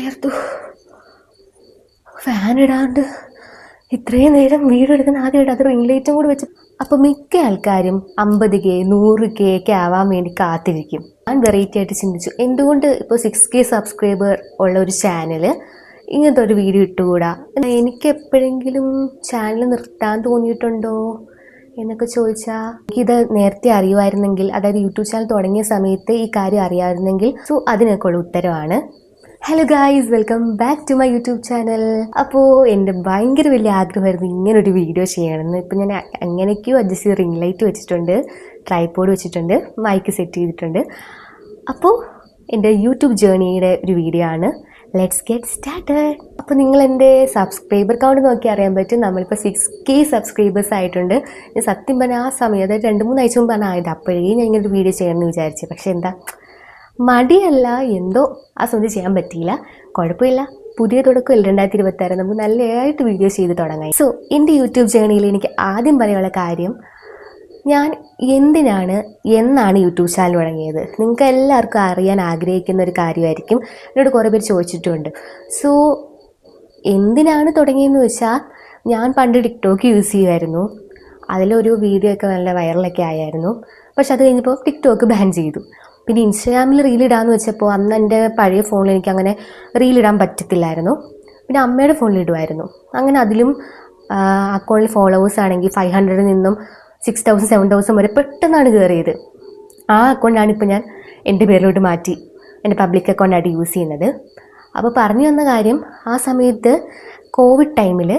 വയർത്തു fan ഇടാണ്ട് ഇത്രയും നേരം video എടുക്കുന്ന ആദ്യമായിട്ട് അത് റിംഗ് ലൈറ്റും കൂടി വെച്ച് അപ്പോൾ മിക്ക ആൾക്കാരും അമ്പത് കെ നൂറ് കെ ഒക്കെ ആവാൻ വേണ്ടി കാത്തിരിക്കും. ഞാൻ വെറൈറ്റി ആയിട്ട് ചിന്തിച്ചു. എന്തുകൊണ്ട് ഇപ്പോൾ സിക്സ് കെ സബ്സ്ക്രൈബർ ഉള്ള ഒരു ചാനൽ ഇങ്ങനത്തെ ഒരു വീഡിയോ ഇട്ടുകൂടാ? എനിക്ക് എപ്പോഴെങ്കിലും ചാനൽ നിർത്താൻ തോന്നിയിട്ടുണ്ടോ എന്നൊക്കെ ചോദിച്ചാൽ എനിക്കിത് നേരത്തെ അറിയുമായിരുന്നെങ്കിൽ അതായത് യൂട്യൂബ് ചാനൽ തുടങ്ങിയ സമയത്ത് ഈ കാര്യം അറിയാമായിരുന്നെങ്കിൽ സോ അതിനൊക്കെയുള്ള ഉത്തരവാണ്. Hello guys welcome back to my YouTube channel അപ്പോൾ എന്റെ ഭയങ്കര വലിയ ആഗ്രഹമായിരുന്നു ഒരു വീഡിയോ ചെയ്യണമെന്ന്. ഇപ്പം ഞാൻ അങ്ങനെയൊക്കെയോ അഡ്ജസ്റ്റ് ചെയ്ത് റിംഗ് ലൈറ്റ് വെച്ചിട്ടുണ്ട് ട്രൈപോഡ് വെച്ചിട്ടുണ്ട് മൈക്ക് സെറ്റ് ചെയ്തിട്ടുണ്ട്. അപ്പോൾ എന്റെ യൂട്യൂബ് ജേണിയുടെ ഒരു വീഡിയോ ആണ്. ലെറ്റ്സ് ഗെറ്റ് സ്റ്റാർട്ടഡ് അപ്പോൾ നിങ്ങൾ എന്റെ സബ്സ്ക്രൈബർ കൗണ്ട് നോക്കി അറിയാൻ പറ്റും. നമ്മളിപ്പോൾ സിക്സ് കെ സബ്സ്ക്രൈബേഴ്സ് ആയിട്ടുണ്ട്. ഞാൻ സത്യം പറഞ്ഞാൽ ആ സമയം അതായത് രണ്ട് മൂന്ന് ആഴ്ച മുമ്പാണ് ആയത്. അപ്പോഴേ ഞാൻ ഇങ്ങനെ ഒരു വീഡിയോ ചെയ്യണമെന്ന് വിചാരിച്ചു. പക്ഷേ എന്താ മടിയല്ല എന്തോ ആ ചെയ്യാൻ പറ്റിയില്ല. കുഴപ്പമില്ല. പുതിയ തുടക്കം രണ്ടായിരത്തി ഇരുപത്തി ആറ് നമുക്ക് നല്ലതായിട്ട് വീഡിയോ ചെയ്ത് തുടങ്ങാം. സോ എന്റെ യൂട്യൂബ് ജേണിയിൽ എനിക്ക് ആദ്യം പറയാനുള്ള കാര്യം ഞാൻ എന്തിനാണ് എന്നാണ് യൂട്യൂബ് ചാനൽ തുടങ്ങിയത്? നിങ്ങൾക്ക് എല്ലാവർക്കും അറിയാൻ ആഗ്രഹിക്കുന്ന ഒരു കാര്യമായിരിക്കും. എന്നോട് കുറേ പേര് ചോദിച്ചിട്ടുണ്ട്. സോ എന്തിനാണ് തുടങ്ങിയെന്ന് വെച്ചാൽ ഞാൻ പണ്ട് ടിക്ടോക്ക് യൂസ് ചെയ്യുമായിരുന്നു അതിലൊരു വീഡിയോ ഒക്കെ നല്ല വൈറലൊക്കെ ആയായിരുന്നു. പക്ഷെ അത് കഴിഞ്ഞപ്പോൾ ടിക്ടോക്ക് ബാൻ ചെയ്തു. പിന്നെ ഇൻസ്റ്റാഗ്രാമിൽ റീൽ ഇടാന്ന് വെച്ചപ്പോൾ അന്ന് എന്റെ പഴയ ഫോണിൽ എനിക്ക് അങ്ങനെ റീൽ ഇടാൻ പറ്റത്തില്ലായിരുന്നു. പിന്നെ അമ്മയുടെ ഫോണിൽ ഇടുമായിരുന്നു അങ്ങനെ അതിലും അക്കൗണ്ടിൽ ഫോളോവേഴ്സ് ആണെങ്കിൽ ഫൈവ് ഹൺഡ്രഡിൽ നിന്നും സിക്സ് തൗസൻഡ് സെവൻ തൗസൻഡ് വരെ പെട്ടെന്നാണ് കയറിയത് ആ അക്കൗണ്ടാണ് ഇപ്പോൾ ഞാൻ എന്റെ പേരിലോട്ട് മാറ്റി എന്റെ പബ്ലിക് അക്കൗണ്ടായിട്ട് യൂസ് ചെയ്യുന്നത്. അപ്പോൾ പറഞ്ഞു വന്ന കാര്യം ആ സമയത്ത് കോവിഡ് ടൈമിൽ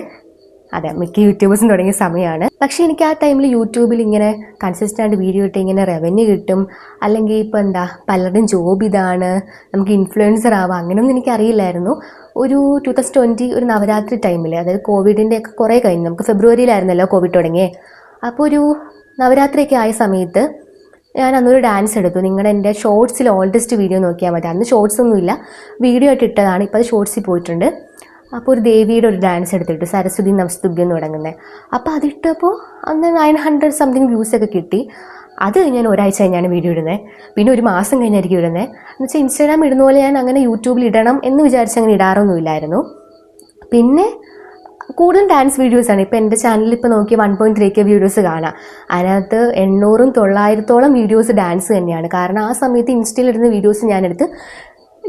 അതെ മിക്ക യൂട്യൂബേഴ്സും തുടങ്ങിയ സമയമാണ് പക്ഷേ എനിക്ക് ആ ടൈമിൽ യൂട്യൂബിൽ ഇങ്ങനെ കൺസിസ്റ്റന്റ് ആയിട്ട് വീഡിയോ ഇട്ട് ഇങ്ങനെ റവന്യൂ കിട്ടും. അല്ലെങ്കിൽ ഇപ്പോൾ എന്താ പലരുടെയും ജോബ് ഇതാണ് നമുക്ക് ഇൻഫ്ലുവൻസർ ആവാം അങ്ങനെയൊന്നും എനിക്കറിയില്ലായിരുന്നു ഒരു ടു തൗസൻഡ് ട്വന്റി ഒരു നവരാത്രി ടൈമിൽ അതായത് കോവിഡിന്റെ ഒക്കെ കുറേ കഴിഞ്ഞു. നമുക്ക് ഫെബ്രുവരിയിലായിരുന്നല്ലോ കോവിഡ് തുടങ്ങിയേ. അപ്പോൾ ഒരു നവരാത്രിയൊക്കെ ആയ സമയത്ത് ഞാൻ അന്നൊരു ഡാൻസ് എടുത്തു. നിങ്ങളുടെ എന്റെ ഷോർട്സിൽ ഓൾഡസ്റ്റ് വീഡിയോ നോക്കിയാൽ മതി. അന്ന് ഷോർട്സ് ഒന്നുമില്ല. വീഡിയോ ആയിട്ട് ഇട്ടതാണ്. ഇപ്പോൾ അത് ഷോർട്സിൽ പോയിട്ടുണ്ട്. അപ്പോൾ ഒരു ദേവിയുടെ ഒരു ഡാൻസ് എടുത്തിട്ട് സരസ്വതി നമസ്തുഭ്യം എന്ന് തുടങ്ങുന്നത് അപ്പോൾ അതിട്ടപ്പോൾ അന്ന് നയൻ ഹൺഡ്രഡ് സംതിങ് വ്യൂസ് ഒക്കെ കിട്ടി. അത് ഞാൻ ഒരാഴ്ച കഴിഞ്ഞാണ് വീഡിയോ ഇടുന്നത് പിന്നെ ഒരു മാസം കഴിഞ്ഞായിരിക്കും ഇടുന്നത് എന്ന് വെച്ചാൽ ഇൻസ്റ്റാഗ്രാം ഇടുന്ന പോലെ ഞാൻ അങ്ങനെ യൂട്യൂബിൽ ഇടണം എന്ന് വിചാരിച്ച് അങ്ങനെ ഇടാറൊന്നുമില്ലായിരുന്നു. പിന്നെ കൂടുതൽ ഡാൻസ് വീഡിയോസാണ് ഇപ്പോൾ എന്റെ ചാനലിൽ ഇപ്പോൾ നോക്കിയ one point three K videos കാണാം. അതിനകത്ത് എണ്ണൂറും തൊള്ളായിരത്തോളം വീഡിയോസ് ഡാൻസ് തന്നെയാണ്. കാരണം ആ സമയത്ത് ഇൻസ്റ്റയിൽ ഇടുന്ന വീഡിയോസ് ഞാനെടുത്ത്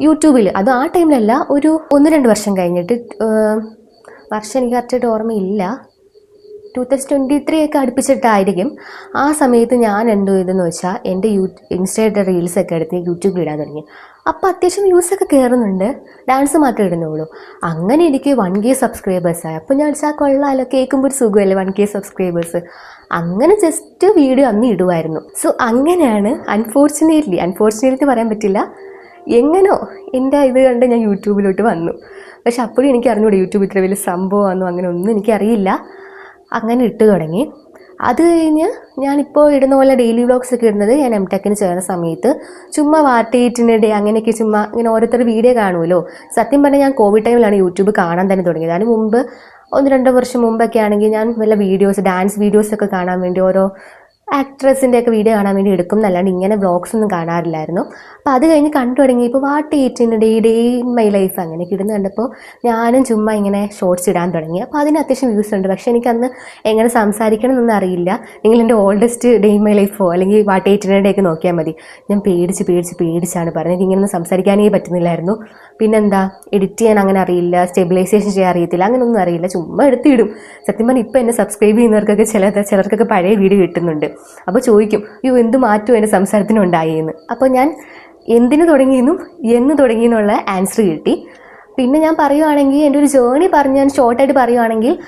യൂട്യൂബിൽ അത് ആ ടൈമിലല്ല ഒരു ഒന്ന് രണ്ട് വർഷം കഴിഞ്ഞിട്ട് വർഷം എനിക്ക് കറക്റ്റായിട്ട് ഓർമ്മയില്ല. ടു തൗസൻഡ് ട്വന്റി ത്രീ ഒക്കെ അടുപ്പിച്ചിട്ടായിരിക്കും. ആ സമയത്ത് ഞാൻ എന്തോ ചെയ്തെന്ന് വെച്ചാൽ എന്റെ യൂ ഇൻസ്റ്റയുടെ റീൽസൊക്കെ എടുത്ത് യൂട്യൂബിൽ ഇടാൻ തുടങ്ങി. അപ്പോൾ അത്യാവശ്യം വ്യൂസൊക്കെ കയറുന്നുണ്ട്. ഡാൻസ് മാത്രമേ ഇടുന്നുള്ളൂ. അങ്ങനെ എനിക്ക് വൺ കെ സബ്സ്ക്രൈബേഴ്സായി അപ്പോൾ ഞാൻ വെച്ചാൽ കൊള്ളാമല്ലോ കേൾക്കുമ്പോൾ ഒരു സുഖമല്ലേ വൺ കെ സബ്സ്ക്രൈബേഴ്സ് അങ്ങനെ ജസ്റ്റ് വീഡിയോ അന്ന് ഇടുമായിരുന്നു സോ അങ്ങനെയാണ് അൺഫോർച്ചുനേറ്റ്ലി അൺഫോർച്ചുനേറ്റ്ലി പറയാൻ പറ്റില്ല. എങ്ങനോ എന്റെ ഇത് കണ്ട് ഞാൻ യൂട്യൂബിലോട്ട് വന്നു. പക്ഷെ അപ്പോഴും എനിക്ക് അറിഞ്ഞൂടെ യൂട്യൂബ് ഇത്ര വലിയ സംഭവമാണെന്നോ അങ്ങനെ ഒന്നും എനിക്കറിയില്ല. അങ്ങനെ ഇട്ട് തുടങ്ങി. അത് കഴിഞ്ഞ് ഞാനിപ്പോൾ ഇടുന്ന പോലെ ഡെയിലി വ്ളോഗ്സ് ഒക്കെ ഇടുന്നത് ഞാൻ എം ടെക്കിന് ചേർന്ന സമയത്ത്. ചുമ്മാ ഡേ അങ്ങനെയൊക്കെ ചുമ്മാ ഇങ്ങനെ ഓരോരുത്തർ വീഡിയോ കാണുമല്ലോ. സത്യം പറഞ്ഞാൽ ഞാൻ കോവിഡ് ടൈമിലാണ് യൂട്യൂബ് കാണാൻ തന്നെ തുടങ്ങിയത്. അതിന് മുമ്പ് ഒന്ന് രണ്ട് വർഷം മുമ്പൊക്കെ ആണെങ്കിൽ ഞാൻ വല്ല വീഡിയോസ് ഡാൻസ് വീഡിയോസൊക്കെ കാണാൻ വേണ്ടി ഓരോ ആക്ട്രസിന്റെ ഒക്കെ വീഡിയോ കാണാൻ വേണ്ടി എടുക്കും എന്നല്ലാണ്ട് ഇങ്ങനെ വ്ളോഗ്സ് ഒന്നും കാണാറില്ലായിരുന്നു. അപ്പോൾ അത് കഴിഞ്ഞ് കണ്ടു തുടങ്ങിയപ്പോൾ വാട്ട് ഈറ്റിന്റെ ഡേ ഡേ മൈ ലൈഫ് അങ്ങനെ ഇടുന്ന കണ്ടപ്പോൾ ഞാനും ചുമ്മാ ഇങ്ങനെ ഷോർട്സ് ഇടാൻ തുടങ്ങി. അപ്പോൾ അതിന് അത്യാവശ്യം വ്യൂസ് ഉണ്ട്. പക്ഷേ എനിക്കന്ന് എങ്ങനെ സംസാരിക്കണം എന്നൊന്നും അറിയില്ല. നിങ്ങൾ എന്റെ ഓൾഡസ്റ്റ് ഡേ ഇൻ മൈ ലൈഫോ അല്ലെങ്കിൽ വാട്ട് ഈറ്റിന്റെ ഡേ ഒക്കെ നോക്കിയാൽ മതി. ഞാൻ പേടിച്ച് പേടിച്ച് പേടിച്ചാണ് പറഞ്ഞത്. ഇങ്ങനെ സംസാരിക്കാനേ പറ്റുന്നില്ലായിരുന്നു. പിന്നെന്താ എഡിറ്റ് ചെയ്യാൻ അങ്ങനെ അറിയില്ല സ്റ്റെബിലൈസേഷൻ ചെയ്യാൻ അറിയത്തില്ല അങ്ങനെയൊന്നും അറിയില്ല. ചുമ്മാ എടുത്തിടും. സത്യം പറഞ്ഞാൽ ഇപ്പോൾ എന്നെ സബ്സ്ക്രൈബ് ചെയ്യുന്നവർക്കൊക്കെ ചില ചിലർക്കൊക്കെ പഴയ വീഡിയോ കിട്ടുന്നുണ്ട്. അപ്പോൾ ചോദിക്കും അയ്യോ എന്ത് മാറ്റം എന്റെ സംസാരത്തിനുണ്ടായെന്ന്? അപ്പോൾ ഞാൻ എന്തിനു തുടങ്ങിയെന്നും എന്ന് തുടങ്ങിയെന്നുള്ള ആൻസർ കിട്ടി. പിന്നെ ഞാൻ പറയുവാണെങ്കിൽ എന്റെ ഒരു ജേണി പറഞ്ഞ് ഞാൻ ഷോർട്ടായിട്ട് പറയുവാണെങ്കിൽ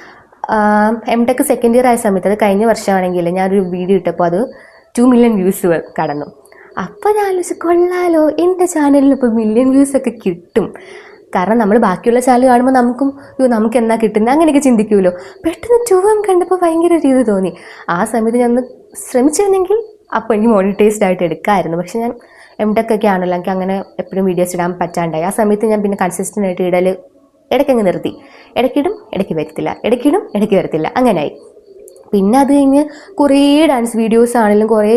എം ടെക് സെക്കൻഡ് ഇയർ ആയ സമയത്ത് അത് കഴിഞ്ഞ വർഷമാണെങ്കിൽ ഞാനൊരു വീഡിയോ ഇട്ടപ്പോൾ അത് ടു മില്യൺ വ്യൂസ് കടന്നു. അപ്പോൾ ഞാൻ ആലോചിച്ചു കൊള്ളാലോ എന്റെ ചാനലിൽ ഇപ്പോൾ മില്യൺ വ്യൂസ് ഒക്കെ കിട്ടും. കാരണം നമ്മൾ ബാക്കിയുള്ള ചാനൽ കാണുമ്പോൾ നമുക്കും അയ്യോ നമുക്ക് എന്നാ കിട്ടുന്നത് അങ്ങനെയൊക്കെ ചിന്തിക്കുമല്ലോ പെട്ടെന്ന് ചുവം കണ്ടപ്പോൾ ഭയങ്കര രീതി തോന്നി. ആ സമയത്ത് ഞാൻ ഒന്ന് ശ്രമിച്ചിരുന്നെങ്കിൽ അപ്പോൾ എനിക്ക് മോണിറ്റൈസ്ഡ് ആയിട്ട് എടുക്കാമായിരുന്നു പക്ഷെ ഞാൻ എം ടെക് ഒക്കെ ആണല്ലോ എനിക്ക് അങ്ങനെ എപ്പോഴും വീഡിയോസ് ഇടാൻ പറ്റാണ്ടായി. ആ സമയത്ത് ഞാൻ പിന്നെ കൺസിസ്റ്റന്റ് ആയിട്ട് ഇടൽ ഇടയ്ക്കങ്ങ് നിർത്തി. ഇടയ്ക്കിടും ഇടയ്ക്ക് വരത്തില്ല. ഇടയ്ക്കിടും ഇടയ്ക്ക് വരത്തില്ല. അങ്ങനെയായി പിന്നെ അത് കഴിഞ്ഞ് കുറേ ഡാൻസ് വീഡിയോസ് ആണെങ്കിലും കുറേ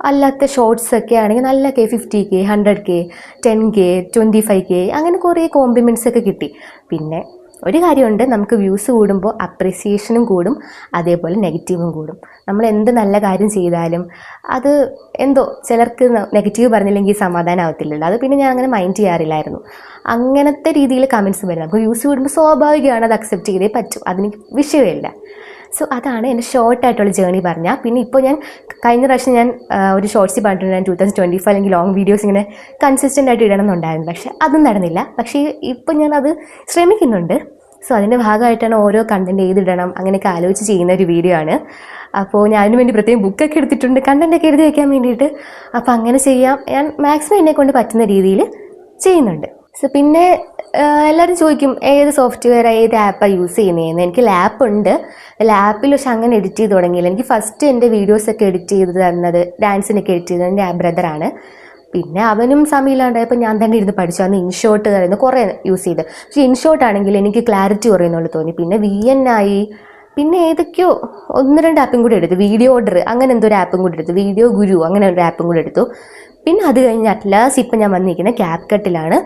അല്ലാത്ത ഷോർട്സ് ഒക്കെ ആണെങ്കിൽ നല്ല K fifty K hundred K ten K twenty five K അങ്ങനെ കുറേ കോംപ്ലിമെന്റ്സ് ഒക്കെ കിട്ടി. പിന്നെ ഒരു കാര്യമുണ്ട് നമുക്ക് വ്യൂസ് കൂടുമ്പോൾ അപ്രിസിയേഷനും കൂടും അതേപോലെ നെഗറ്റീവും കൂടും. നമ്മൾ എന്ത് നല്ല കാര്യം ചെയ്താലും അത് എന്തോ ചിലർക്ക് നെഗറ്റീവ് പറഞ്ഞില്ലെങ്കിൽ സമാധാനമാവത്തില്ലല്ലോ അത് പിന്നെ ഞാൻ അങ്ങനെ മൈൻഡ് ചെയ്യാറില്ലായിരുന്നു. അങ്ങനത്തെ രീതിയിൽ കമൻസ് വരും നമുക്ക് വ്യൂസ് കൂടുമ്പോൾ സ്വാഭാവികമാണ് അത് അക്സെപ്റ്റ് ചെയ്തേ പറ്റും. അതിന് വിഷയമില്ല. സോ അതാണ് എന്റെ ഷോർട്ടായിട്ടുള്ള ജേർണി പറഞ്ഞാൽ പിന്നെ ഇപ്പോൾ ഞാൻ കഴിഞ്ഞ പ്രാവശ്യം ഞാൻ ഒരു ഷോർട്സിൽ പറഞ്ഞിട്ടുണ്ട്. ഞാൻ ടൂ തൗസൻഡ് ട്വന്റി ഫൈവ് അല്ലെങ്കിൽ ലോങ് വീഡിയോസ് ഇങ്ങനെ കൺസിസ്റ്റന്റ് ആയിട്ട് ഇടണം എന്നുണ്ടായിരുന്നു പക്ഷേ അതും നടന്നില്ല. പക്ഷേ ഇപ്പം ഞാൻ അത് ശ്രമിക്കുന്നുണ്ട്. സോ അതിന്റെ ഭാഗമായിട്ടാണ് ഓരോ കണ്ടന്റ് ഏതിടണം അങ്ങനെയൊക്കെ ആലോചിച്ച് ചെയ്യുന്ന ഒരു വീഡിയോ ആണ്. അപ്പോൾ ഞാൻ അതിന് വേണ്ടി പ്രത്യേകം ബുക്കൊക്കെ എടുത്തിട്ടുണ്ട്. കണ്ടന്റൊക്കെ എഴുതി വയ്ക്കാൻ വേണ്ടിയിട്ട്. അപ്പോൾ അങ്ങനെ ചെയ്യാം. ഞാൻ മാക്സിമം എന്നെ കൊണ്ട് പറ്റുന്ന രീതിയിൽ ചെയ്യുന്നുണ്ട്. സോ പിന്നെ എല്ലാവരും ചോദിക്കും ഏത് സോഫ്റ്റ്വെയർ ഏത് ആപ്പാണ് യൂസ് ചെയ്യുന്നതെന്ന് എനിക്ക് ലാപ്പ് ഉണ്ട്. ലാപ്പിൽ പക്ഷെ അങ്ങനെ എഡിറ്റ് ചെയ്ത് തുടങ്ങിയില്ല. എനിക്ക് ഫസ്റ്റ് എന്റെ വീഡിയോസൊക്കെ എഡിറ്റ് ചെയ്ത് തന്നത് ഡാൻസിനൊക്കെ എഡിറ്റ് ചെയ്തത് എന്റെ ബ്രദറാണ് പിന്നെ അവനും സമയമില്ലാണ്ടായപ്പോൾ ഞാൻ തന്നെ ഇരുന്ന് പഠിച്ചു. അന്ന് ഇൻഷോട്ട് പറയുന്ന കുറേ യൂസ് ചെയ്ത്. പക്ഷേ ഇൻഷോട്ട് ആണെങ്കിൽ എനിക്ക് ക്ലാരിറ്റി കുറയുന്നുള്ളൂ തോന്നി. പിന്നെ വി എൻ ആയി. പിന്നെ ഏതൊക്കെയോ ഒന്ന് രണ്ട് ആപ്പും കൂടി എടുത്തു. വീഡിയോ ഓർഡർ അങ്ങനെ എന്തോ ഒരു ആപ്പും കൂടി എടുത്തു. വീഡിയോ ഗുരു അങ്ങനെ ഒരു ആപ്പും കൂടി എടുത്തു. പിന്നെ അത് കഴിഞ്ഞ് അറ്റ്ലാസ് ഇപ്പം ഞാൻ വന്നിരിക്കുന്ന ക്യാപ് കട്ടിലാണ്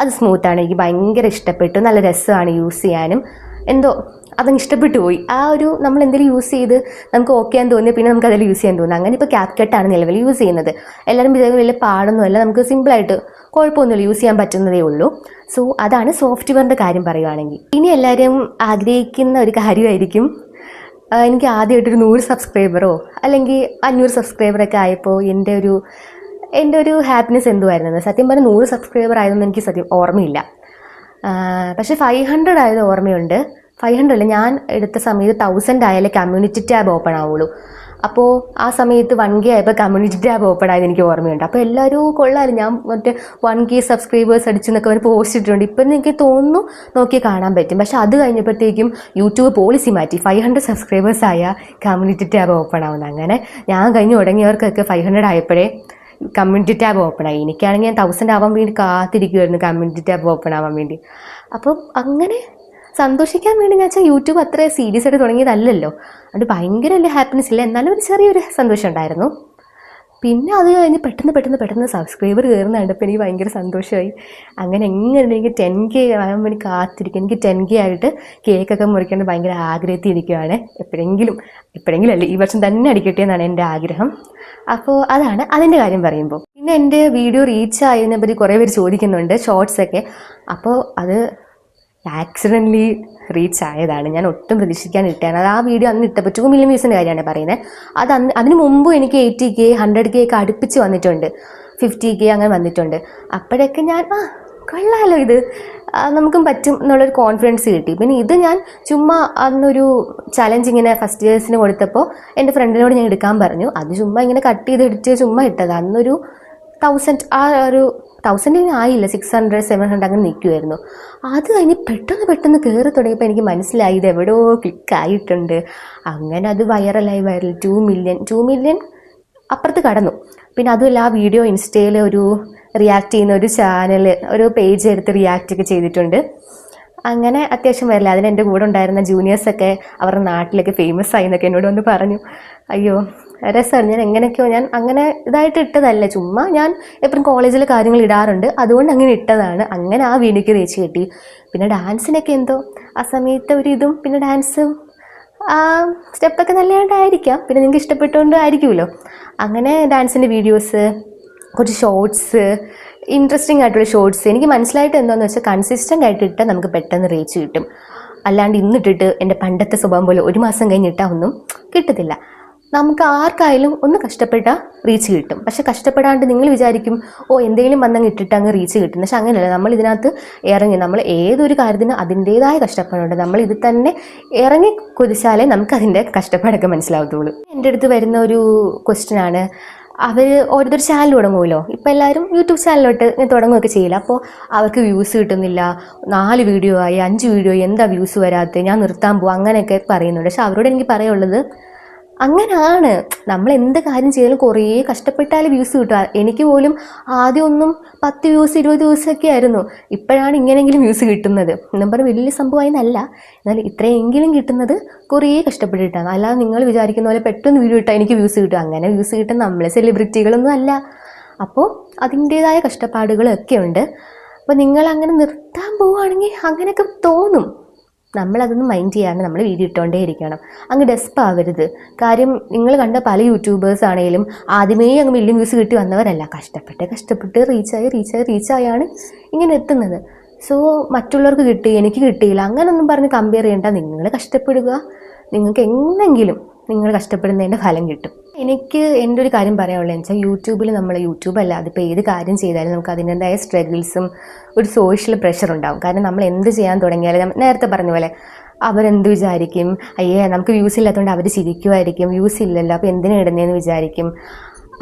അത് സ്മൂത്താണ് എനിക്ക് ഭയങ്കര ഇഷ്ടപ്പെട്ടു. നല്ല രസമാണ് യൂസ് ചെയ്യാനും. എന്തോ അതങ്ങ് ഇഷ്ടപ്പെട്ടു പോയി. ആ ഒരു നമ്മൾ എന്തെങ്കിലും യൂസ് ചെയ്ത് നമുക്ക് ഓക്കെ ആണെന്ന് തോന്നിയാൽ പിന്നെ നമുക്ക് അതിൽ യൂസ് ചെയ്യാൻ തോന്നുന്നു അങ്ങനെ ഇപ്പോൾ ക്യാപ് കട്ടാണ് നിലവിൽ യൂസ് ചെയ്യുന്നത്. എല്ലാവരും ഇതേ വലിയ പാടൊന്നുമല്ല നമുക്ക് സിമ്പിളായിട്ട് കുഴപ്പമൊന്നുമില്ല. യൂസ് ചെയ്യാൻ പറ്റുന്നതേ ഉള്ളൂ. സോ അതാണ് സോഫ്റ്റ്വെയറിന്റെ കാര്യം പറയുവാണെങ്കിൽ. ഇനി എല്ലാവരും ആഗ്രഹിക്കുന്ന ഒരു കാര്യമായിരിക്കും. എനിക്ക് ആദ്യമായിട്ടൊരു നൂറ് സബ്സ്ക്രൈബറോ അല്ലെങ്കിൽ അഞ്ഞൂറ് സബ്സ്ക്രൈബറൊക്കെ ആയപ്പോൾ എന്റെ ഒരു എന്റെ ഒരു ഹാപ്പിനെസ് എന്തുമായിരുന്നു സത്യം പറഞ്ഞാൽ നൂറ് സബ്സ്ക്രൈബർ ആയതൊന്നും എനിക്ക് സത്യം ഓർമ്മയില്ല. പക്ഷേ ഫൈവ് ഹൺഡ്രഡ് ആയത് ഓർമ്മയുണ്ട്. ഫൈവ് ഹൺഡ്രഡ് അല്ല ഞാൻ എടുത്ത സമയത്ത് തൗസൻഡ് ആയാലേ കമ്മ്യൂണിറ്റി ടാബ് ഓപ്പൺ ആവുള്ളൂ. അപ്പോൾ ആ സമയത്ത് വൺ കെ ആയപ്പോൾ കമ്മ്യൂണിറ്റി ടാബ് ഓപ്പൺ ആയത് എനിക്ക് ഓർമ്മയുണ്ട്. അപ്പോൾ എല്ലാവരും കൊള്ളാമായിരുന്നു ഞാൻ മറ്റേ വൺ കെ സബ്സ്ക്രൈബേഴ്സ് അടിച്ചെന്നൊക്കെ അവർ പോസ്റ്റ് ഇട്ടിട്ടുണ്ട്. ഇപ്പം എനിക്ക് തോന്നുന്നു നോക്കി കാണാൻ പറ്റും. പക്ഷേ അത് കഴിഞ്ഞപ്പോഴത്തേക്കും യൂട്യൂബ് പോളിസി മാറ്റി. ഫൈവ് ഹൺഡ്രഡ് സബ്സ്ക്രൈബേഴ്സ് ആയ കമ്മ്യൂണിറ്റി ടാബ് ഓപ്പൺ ആവുന്നത് അങ്ങനെ ഞാൻ കഴിഞ്ഞ് തുടങ്ങിയവർക്കൊക്കെ ഫൈവ് ഹൺഡ്രഡ് ആയപ്പോഴേ കമ്മ്യൂണിറ്റി ടാബ് ഓപ്പൺ ആയി. എനിക്കാണെങ്കിൽ ഞാൻ തൗസൻഡ് ആവാൻ വേണ്ടി കാത്തിരിക്കുമായിരുന്നു കമ്മ്യൂണിറ്റി ടാബ് ഓപ്പൺ ആവാൻ വേണ്ടി. അപ്പം അങ്ങനെ സന്തോഷിക്കാൻ വേണ്ടി ഞാൻ വെച്ചാൽ യൂട്യൂബ് അത്ര സീരിയസ് ആയിട്ട് തുടങ്ങിയതല്ലല്ലോ. അതുകൊണ്ട് ഭയങ്കര വലിയ ഹാപ്പിനെസ് ഇല്ല? എന്നാലും ഒരു ചെറിയൊരു സന്തോഷം ഉണ്ടായിരുന്നു. പിന്നെ അത് കഴിഞ്ഞ് പെട്ടെന്ന് പെട്ടെന്ന് പെട്ടെന്ന് സബ്സ്ക്രൈബർ കയറുന്ന കണ്ടപ്പോൾ എനിക്ക് ഭയങ്കര സന്തോഷമായി. അങ്ങനെ എങ്ങനെ എനിക്ക് ടെൻ കെ ആകാൻ വേണ്ടി കാത്തിരിക്കും എനിക്ക് ടെൻ കെ ആയിട്ട് കേക്കൊക്കെ മുറിക്കേണ്ട ഭയങ്കര ആഗ്രഹത്തിരിക്കുകയാണ് എപ്പോഴെങ്കിലും എപ്പോഴെങ്കിലും അല്ലേ ഈ വർഷം തന്നെ അടിക്കട്ടെ എന്നാണ് എന്റെ ആഗ്രഹം. അപ്പോൾ അതാണ് അതിന്റെ കാര്യം പറയുമ്പോൾ. പിന്നെ എന്റെ വീഡിയോ റീച്ച് ആയതിനെ പറ്റി കുറേ പേര് ചോദിക്കുന്നുണ്ട് ഷോർട്സ് ഒക്കെ. അപ്പോൾ അത് ആക്സിഡന്റലി റീച്ച് ആയതാണ്. ഞാൻ ഒട്ടും പ്രതീക്ഷിക്കാൻ ഇട്ടാണ് അത് ആ വീഡിയോ അന്ന് ഇട്ടപ്പോൾ ടു മില്യൺ വ്യൂസിന്റെ കാര്യമാണ് പറയുന്നത് അത് അന്ന് അതിന് മുമ്പും എനിക്ക് എയ്റ്റി കെ ഹൺഡ്രഡ് കെ ഒക്കെ അടുപ്പിച്ച് വന്നിട്ടുണ്ട്. ഫിഫ്റ്റി കെ അങ്ങനെ വന്നിട്ടുണ്ട്. അപ്പോഴൊക്കെ ഞാൻ ആ കൊള്ളാലോ ഇത്. നമുക്കും പറ്റും എന്നുള്ളൊരു കോൺഫിഡൻസ് കിട്ടി. പിന്നെ ഇത് ഞാൻ ചുമ്മാ അന്നൊരു ചലഞ്ച് ഇങ്ങനെ ഫസ്റ്റ് ഇയേഴ്സിന് കൊടുത്തപ്പോൾ എന്റെ ഫ്രണ്ടിനോട് ഞാൻ എടുക്കാൻ പറഞ്ഞു. അത് ചുമ്മാ ഇങ്ങനെ കട്ട് ചെയ്ത് എടുത്ത് ചുമ്മാ ഇട്ടത്. അന്നൊരു തൗസൻഡ് ആ ഒരു തൗസൻഡ് ആയില്ല സിക്സ് ഹൺഡ്രഡ് സെവൻ ഹൺഡ്രഡ് അങ്ങനെ നിൽക്കുമായിരുന്നു അത് കഴിഞ്ഞ് പെട്ടെന്ന് പെട്ടെന്ന് കയറി തുടങ്ങിയപ്പോൾ എനിക്ക് മനസ്സിലായി ഇത് എവിടെയോ ക്ലിക്കായിട്ടുണ്ട് അങ്ങനെ അത് വൈറലായി viral two million two million അപ്പുറത്ത് കടന്നു. പിന്നെ അതുമല്ല ആ വീഡിയോ ഇൻസ്റ്റയിൽ ഒരു റിയാക്ട് ചെയ്യുന്ന ഒരു ചാനൽ ഒരു പേജ് എടുത്ത് റിയാക്റ്റ് ഒക്കെ ചെയ്തിട്ടുണ്ട്. അങ്ങനെ അത്യാവശ്യം വരില്ല. അതിന് എന്റെ കൂടെ ഉണ്ടായിരുന്ന ജൂനിയേഴ്സൊക്കെ അവരുടെ നാട്ടിലൊക്കെ ഫേമസ് ആയി എന്നൊക്കെ എന്നോട് വന്ന് പറഞ്ഞു. അയ്യോ രസമാണ്. ഞാൻ എങ്ങനെയൊക്കെയോ ഞാൻ അങ്ങനെ ഇതായിട്ട് ഇട്ടതല്ല. ചുമ്മാ ഞാൻ എപ്പോഴും കോളേജിൽ കാര്യങ്ങൾ ഇടാറുണ്ട്. അതുകൊണ്ട് അങ്ങനെ ഇട്ടതാണ്. അങ്ങനെ ആ വീഡിയോക്ക് തേച്ച് കിട്ടി. പിന്നെ ഡാൻസിനൊക്കെ എന്തോ? ആ സമയത്ത് ഒരു ഇതും പിന്നെ ഡാൻസും ആ സ്റ്റെപ്പൊക്കെ നല്ലതായിട്ടായിരിക്കാം. പിന്നെ നിങ്ങൾക്ക് ഇഷ്ടപ്പെട്ടുകൊണ്ട് ആയിരിക്കുമല്ലോ. അങ്ങനെ ഡാൻസിന്റെ വീഡിയോസ് കുറച്ച് ഷോർട്സ് ഇൻട്രസ്റ്റിംഗ് ആയിട്ടുള്ള ഷോർട്സ് എനിക്ക് മനസ്സിലായിട്ട് എന്താണെന്ന് വെച്ചാൽ കൺസിസ്റ്റന്റ് ആയിട്ട് ഇട്ടാൽ നമുക്ക് പെട്ടെന്ന് റീച്ച് കിട്ടും. അല്ലാണ്ട് ഇന്നിട്ടിട്ട് എന്റെ പണ്ടത്തെ സ്വഭാവം പോലെ ഒരു മാസം കഴിഞ്ഞിട്ടാൽ ഒന്നും കിട്ടത്തില്ല. നമുക്ക് ആർക്കായാലും ഒന്ന് കഷ്ടപ്പെട്ടാൽ റീച്ച് കിട്ടും. പക്ഷെ കഷ്ടപ്പെടാണ്ട് നിങ്ങൾ വിചാരിക്കും ഓ എന്തെങ്കിലും വന്നങ്ങ് ഇട്ടിട്ട് അങ്ങ് റീച്ച് കിട്ടും. പക്ഷെ അങ്ങനെയല്ല. നമ്മൾ ഇതിനകത്ത് ഇറങ്ങി നമ്മൾ ഏതൊരു കാര്യത്തിന് അതിന്റേതായ കഷ്ടപ്പാടുണ്ട്. നമ്മൾ ഇത് തന്നെ ഇറങ്ങി കുതിച്ചാലേ നമുക്ക് അതിന്റെ കഷ്ടപ്പാടൊക്കെ മനസ്സിലാവത്തുള്ളൂ. എന്റെ അടുത്ത് വരുന്ന ഒരു ക്വസ്റ്റ്യൻ ആണ്. അവർ ഓരോരുത്തർ ചാനൽ തുടങ്ങുമല്ലോ. ഇപ്പം എല്ലാവരും യൂട്യൂബ് ചാനലിലോട്ട് തുടങ്ങുകയൊക്കെ ചെയ്യില്ല. അപ്പോൾ അവർക്ക് വ്യൂസ് കിട്ടുന്നില്ല. നാല് വീഡിയോ ആയി അഞ്ച് വീഡിയോ എന്താ വ്യൂസ് വരാത്തത്? ഞാൻ നിർത്താൻ പോകും അങ്ങനെയൊക്കെ പറയുന്നുണ്ട്. പക്ഷെ അവരോട് എനിക്ക് പറയാനുള്ളത് അങ്ങനാണ്. നമ്മൾ എന്ത് കാര്യം ചെയ്താലും കുറേ കഷ്ടപ്പെട്ടാലും വ്യൂസ് കിട്ടുക എനിക്ക് പോലും ആദ്യം ഒന്നും പത്ത് വ്യൂസ് ഇരുപത് വ്യൂസൊക്കെ ആയിരുന്നു. ഇപ്പോഴാണ് ഇങ്ങനെയെങ്കിലും വ്യൂസ് കിട്ടുന്നത്. എന്നും പറഞ്ഞ് വലിയ സംഭവമായി എന്നല്ല എന്നാൽ ഇത്രയെങ്കിലും കിട്ടുന്നത് കുറേ കഷ്ടപ്പെട്ടിട്ടാണ്. അല്ലാതെ നിങ്ങൾ വിചാരിക്കുന്ന പോലെ പെട്ടെന്ന് വീഡിയോ ഇട്ടാൽ എനിക്ക് വ്യൂസ് കിട്ടും. അങ്ങനെ വ്യൂസ് കിട്ടും നമ്മളെ സെലിബ്രിറ്റികളൊന്നും അല്ല. അപ്പോൾ അതിന്റേതായ കഷ്ടപ്പാടുകളൊക്കെ ഉണ്ട്. അപ്പോൾ നിങ്ങൾ അങ്ങനെ നിർത്താൻ പോവുകയാണെങ്കിൽ അങ്ങനെയൊക്കെ തോന്നും. നമ്മളതൊന്നും മൈൻഡ് ചെയ്യാണ്ട് നമ്മൾ വീഡിയോ ഇട്ടുകൊണ്ടേ ഇരിക്കണം. അങ്ങ് ഡെസ്പ് ആവരുത്. കാര്യം നിങ്ങൾ കണ്ട പല യൂട്യൂബേഴ്സ് ആണെങ്കിലും ആദ്യമേ അങ്ങ് മില്യൺ വ്യൂസ് കിട്ടി വന്നവരല്ല. കഷ്ടപ്പെട്ട് കഷ്ടപ്പെട്ട് റീച്ചായി റീച്ചായി റീച്ചായാണ് ഇങ്ങനെ എത്തുന്നത്. സോ മറ്റുള്ളവർക്ക് കിട്ടി എനിക്ക് കിട്ടിയില്ല അങ്ങനൊന്നും പറഞ്ഞ് കമ്പയർ ചെയ്യേണ്ട നിങ്ങൾ കഷ്ടപ്പെടുക. നിങ്ങൾക്ക് എങ്ങനെങ്കിലും നിങ്ങൾ കഷ്ടപ്പെടുന്നതിന്റെ ഫലം കിട്ടും. എനിക്ക് എന്റെ ഒരു കാര്യം പറയാനുള്ളത് വെച്ചാൽ യൂട്യൂബിൽ നമ്മൾ യൂട്യൂബ് അല്ല അതിപ്പോൾ ഏത് കാര്യം ചെയ്താലും നമുക്ക് അതിന്റെതായ സ്ട്രഗിൾസും ഒരു സോഷ്യൽ പ്രഷർ ഉണ്ടാകും കാരണം നമ്മൾ എന്ത് ചെയ്യാൻ തുടങ്ങിയാലും നേരത്തെ പറഞ്ഞ പോലെ അവരെന്ത് വിചാരിക്കും? അയ്യേ നമുക്ക് വ്യൂസ് ഇല്ലാത്തതുകൊണ്ട് അവർ ചിരിക്കുമായിരിക്കും വ്യൂസ് ഇല്ലല്ലോ അപ്പോൾ എന്തിനാ ഇടുന്നതെന്ന് വിചാരിക്കും?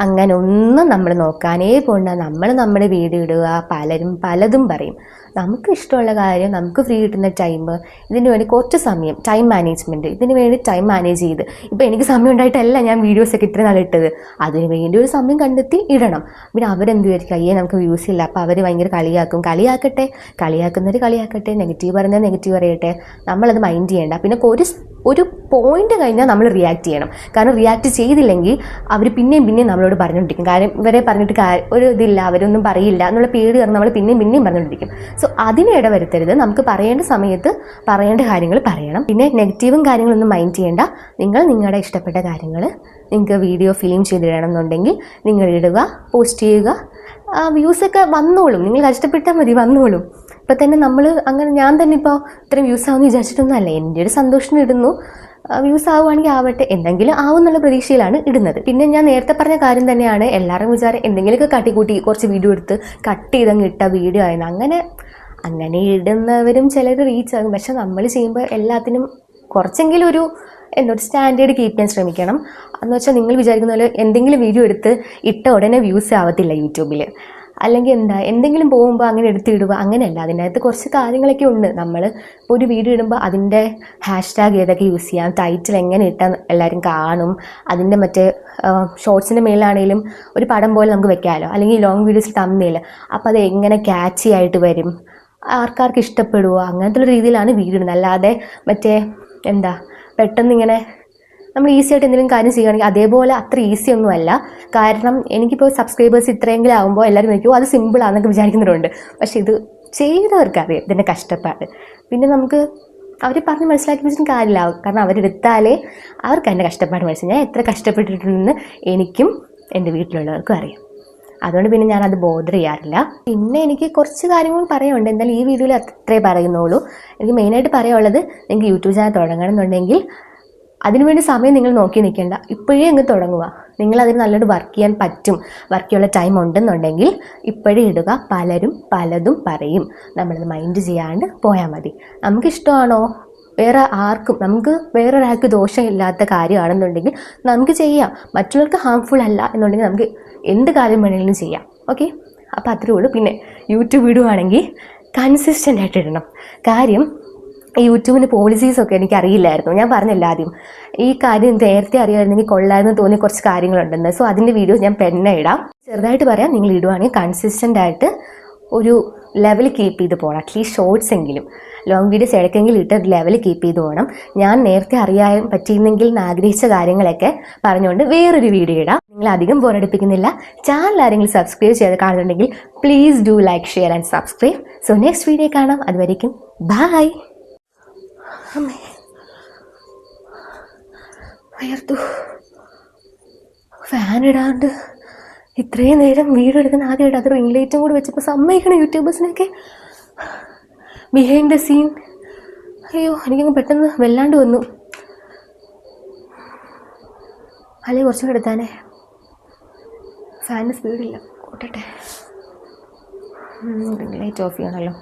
അങ്ങനെ ഒന്നും നമ്മൾ നോക്കാനേ പോണ്ട. നമ്മൾ നമ്മുടെ വീട് ഇടുക പലരും പലതും പറയും. നമുക്ക് ഇഷ്ടമുള്ള കാര്യം നമുക്ക് ഫ്രീ കിട്ടുന്ന ടൈം ഇതിന് വേണ്ടി കുറച്ച് സമയം ടൈം മാനേജ്മെന്റ് ഇതിന് വേണ്ടി ടൈം മാനേജ് ചെയ്ത്. ഇപ്പോൾ എനിക്ക് സമയം ഉണ്ടായിട്ടല്ല ഞാൻ വീഡിയോസൊക്കെ ഇത്ര നാൾ ഇട്ടത്. അതിന് വേണ്ടി ഒരു സമയം കണ്ടെത്തി ഇടണം. പിന്നെ അവരെന്ത് വിചാരിക്കും? അയ്യേ നമുക്ക് വ്യൂസ് ഇല്ല. അപ്പോൾ അവർ ഭയങ്കര കളിയാക്കും. കളിയാക്കട്ടെ കളിയാക്കുന്നവർ കളിയാക്കട്ടെ നെഗറ്റീവ് പറയുന്നത് നെഗറ്റീവ് പറയട്ടെ. നമ്മളത് മൈൻഡ് ചെയ്യേണ്ട. പിന്നെ ഒരു ഒരു പോയിന്റ് കഴിഞ്ഞാൽ നമ്മൾ റിയാക്ട് ചെയ്യണം. കാരണം റിയാക്ട് ചെയ്തില്ലെങ്കിൽ അവർ പിന്നെയും പിന്നെയും നമ്മളോട് പറഞ്ഞുകൊണ്ടിരിക്കും. കാര്യം ഇവരെ പറഞ്ഞിട്ട് ഒരു ഇതില്ല അവരൊന്നും പറയില്ല എന്നുള്ള പേടി കാരണം നമ്മൾ പിന്നെയും പിന്നെയും പറഞ്ഞുകൊണ്ടിരിക്കും. സോ അതിന് ഇടവരുത്തരുത്. നമുക്ക് പറയേണ്ട സമയത്ത് പറയേണ്ട കാര്യങ്ങൾ പറയണം. പിന്നെ നെഗറ്റീവും കാര്യങ്ങളൊന്നും മൈൻഡ് ചെയ്യേണ്ട. നിങ്ങൾ നിങ്ങളുടെ ഇഷ്ടപ്പെട്ട കാര്യങ്ങൾ നിങ്ങൾക്ക് വീഡിയോ ഫിലിം ചെയ്തിടണം എന്നുണ്ടെങ്കിൽ നിങ്ങൾ ഇടുക പോസ്റ്റ് ചെയ്യുക. വ്യൂസൊക്കെ വന്നോളും. നിങ്ങൾ കഷ്ടപ്പെട്ടാൽ മതി വന്നോളും. ഇപ്പം തന്നെ നമ്മൾ അങ്ങനെ ഞാൻ തന്നെ ഇപ്പോൾ ഇത്രയും വ്യൂസ് ആവുമെന്ന് വിചാരിച്ചിട്ടൊന്നും അല്ല എന്റെ ഒരു സന്തോഷം ഇടുന്നു. വ്യൂസ് ആവുകയാണെങ്കിൽ ആവട്ടെ. എന്തെങ്കിലും ആവും എന്നുള്ള പ്രതീക്ഷയിലാണ് ഇടുന്നത്. പിന്നെ ഞാൻ നേരത്തെ പറഞ്ഞ കാര്യം തന്നെയാണ് എല്ലാവരും വിചാരം എന്തെങ്കിലുമൊക്കെ കാട്ടിക്കൂട്ടി കുറച്ച് വീഡിയോ എടുത്ത് കട്ട് ചെയ്തങ്ങ് ഇട്ട വീഡിയോ ആയിരുന്നു. അങ്ങനെ അങ്ങനെ ഇടുന്നവരും ചിലർ റീച്ച് ആകും. പക്ഷെ നമ്മൾ ചെയ്യുമ്പോൾ എല്ലാത്തിനും കുറച്ചെങ്കിലും ഒരു എന്തോ സ്റ്റാൻഡേർഡ് കീപ്പ് ചെയ്യാൻ ശ്രമിക്കണം. എന്ന് വെച്ചാൽ നിങ്ങൾ വിചാരിക്കുന്ന പോലെ എന്തെങ്കിലും വീഡിയോ എടുത്ത് ഇട്ട ഉടനെ വ്യൂസ് ആവത്തില്ല യൂട്യൂബിൽ അല്ലെങ്കിൽ എന്താ എന്തെങ്കിലും പോകുമ്പോൾ അങ്ങനെ എടുത്തിടുക അങ്ങനെയല്ല. അതിന്റെ അകത്ത് കുറച്ച് കാര്യങ്ങളൊക്കെ ഉണ്ട്. നമ്മൾ ഇപ്പോൾ ഒരു വീഡിയോ ഇടുമ്പോൾ അതിന്റെ ഹാഷ്ടാഗ് ഏതൊക്കെ യൂസ് ചെയ്യാം ടൈറ്റിൽ എങ്ങനെ ഇട്ടാൽ എല്ലാവരും കാണും അതിന്റെ മറ്റേ ഷോർട്സിന്റെ മേലാണെങ്കിലും ഒരു പടം പോലെ നമുക്ക് വെക്കാമല്ലോ അല്ലെങ്കിൽ ലോങ് വീഡിയോസിൽ തമ്മിൽ അപ്പോൾ അത് എങ്ങനെ ക്യാച്ചി ആയിട്ട് വരും ആർക്കാർക്ക് ഇഷ്ടപ്പെടുമോ അങ്ങനത്തെ ഒരു രീതിയിലാണ് വീഡിയോ ഇടുന്നത്. അല്ലാതെ മറ്റേ എന്താ പെട്ടെന്ന് ഇങ്ങനെ നമ്മൾ ഈസി ആയിട്ട് എന്തെങ്കിലും കാര്യം ചെയ്യുകയാണെങ്കിൽ അതേപോലെ അത്ര ഈസി ഒന്നുമല്ല. കാരണം എനിക്കിപ്പോൾ സബ്സ്ക്രൈബേഴ്സ് ഇത്രയെങ്കിലും ആകുമ്പോൾ എല്ലാവരും നോക്കിയോ അത് സിമ്പിൾ സിമ്പിളാണെന്നൊക്കെ വിചാരിക്കുന്നവരുണ്ട്. പക്ഷേ ഇത് ചെയ്തവർക്കറിയാം ഇതിന്റെ കഷ്ടപ്പാട്. പിന്നെ നമുക്ക് അവർ പറഞ്ഞ് മനസ്സിലാക്കി വെച്ചിട്ട് കാര്യമില്ല കാരണം അവരെടുത്താലേ അവർക്ക് അതിന്റെ കഷ്ടപ്പാട് മനസ്സിലായി ഞാൻ എത്ര കഷ്ടപ്പെട്ടിട്ടുണ്ടെന്ന് എനിക്കും എന്റെ വീട്ടിലുള്ളവർക്കും അറിയാം. അതുകൊണ്ട് പിന്നെ ഞാനത് ബോധർ ചെയ്യാറില്ല. പിന്നെ എനിക്ക് കുറച്ച് കാര്യങ്ങൾ പറയാനുണ്ട്. എന്തായാലും ഈ വീഡിയോയിൽ അത്രേ പറയുന്നുള്ളൂ. എനിക്ക് മെയിനായിട്ട് പറയാനുള്ളത് നിങ്ങൾക്ക് യൂട്യൂബ് ചാനൽ തുടങ്ങണമെന്നുണ്ടെങ്കിൽ അതിനുവേണ്ടി സമയം നിങ്ങൾ നോക്കി നിൽക്കേണ്ട. ഇപ്പോഴേ അങ്ങ് തുടങ്ങുക. നിങ്ങൾ അതിന് നല്ലൊരു വർക്ക് ചെയ്യാൻ പറ്റും. വർക്ക് ചെയ്യാനുള്ള ടൈം ഉണ്ടെന്നുണ്ടെങ്കിൽ ഇപ്പോഴേ ഇടുക. പലരും പലതും പറയും. നമ്മളത് മൈൻഡ് ചെയ്യാണ്ട് പോയാൽ മതി. നമുക്കിഷ്ടമാണോ വേറെ ആർക്കും നമുക്ക് വേറൊരാൾക്ക് ദോഷമില്ലാത്ത കാര്യമാണെന്നുണ്ടെങ്കിൽ നമുക്ക് ചെയ്യാം. മറ്റുള്ളവർക്ക് ഹാംഫുൾ അല്ല എന്നുണ്ടെങ്കിൽ നമുക്ക് എന്ത് കാര്യം വേണമെങ്കിലും ചെയ്യാം. ഓക്കെ അപ്പോൾ അത്രേ ഉള്ളൂ. പിന്നെ യൂട്യൂബ് ഇടുവാണെങ്കിൽ കൺസിസ്റ്റന്റ് ആയിട്ട് ഇടണം. കാര്യം യൂട്യൂബിന്റെ പോളിസീസൊക്കെ എനിക്ക് അറിയില്ലായിരുന്നു ഞാൻ പറഞ്ഞില്ല ആദ്യം. ഈ കാര്യം നേരത്തെ അറിയാമായിരുന്നെങ്കിൽ കൊള്ളാമെന്ന് തോന്നിയ കുറച്ച് കാര്യങ്ങളുണ്ടെന്ന്. സോ അതിന്റെ വീഡിയോ ഞാൻ പെണ്ണ ഇടാം. ചെറുതായിട്ട് പറയാം നിങ്ങൾ ഇടുവാണെങ്കിൽ കൺസിസ്റ്റന്റ് ആയിട്ട് ഒരു ലെവൽ കീപ്പ് ചെയ്ത് പോകണം അറ്റ്ലീസ്റ്റ് ഷോർട്സ് എങ്കിലും. ലോങ് വീഡിയോസ് ഇടയ്ക്കെങ്കിലും ഇട്ട് ലെവൽ കീപ്പ് ചെയ്ത് പോകണം ഞാൻ നേരത്തെ അറിയാൻ പറ്റിയിരുന്നെങ്കിൽ എന്ന് ആഗ്രഹിച്ച കാര്യങ്ങളൊക്കെ പറഞ്ഞുകൊണ്ട് വേറൊരു വീഡിയോ ഇടാം. നിങ്ങൾ അധികം ബോറടിപ്പിക്കുന്നില്ല ചാനൽ ആരെങ്കിലും സബ്സ്ക്രൈബ് ചെയ്ത് കാണുന്നുണ്ടെങ്കിൽ please do like share and subscribe so next video കാണാം. അതുവരേക്കും ബൈ അമ്മേ. വയർത്തു ഫാൻ ഇടാണ്ട് ഇത്രയും നേരം വീഡിയോ എടുക്കുന്ന ആദ്യമായിട്ട് അത് റിംഗ് ലൈറ്റും കൂടി വെച്ചപ്പോൾ സമ്മതിക്കണം യൂട്യൂബേഴ്സിനൊക്കെ. ബിഹൈൻഡ് ദ സീൻ അയ്യോ എനിക്കങ്ങ് പെട്ടെന്ന് വെല്ലാണ്ട് വന്നു. അല്ലെങ്കിൽ കുറച്ചും കൂടെ എടുത്താനേ ഫാനിന് സ്പീഡില്ല കൂട്ടട്ടെ. റിംഗ് ലൈറ്റ് ഓഫ് ചെയ്യണമല്ലോ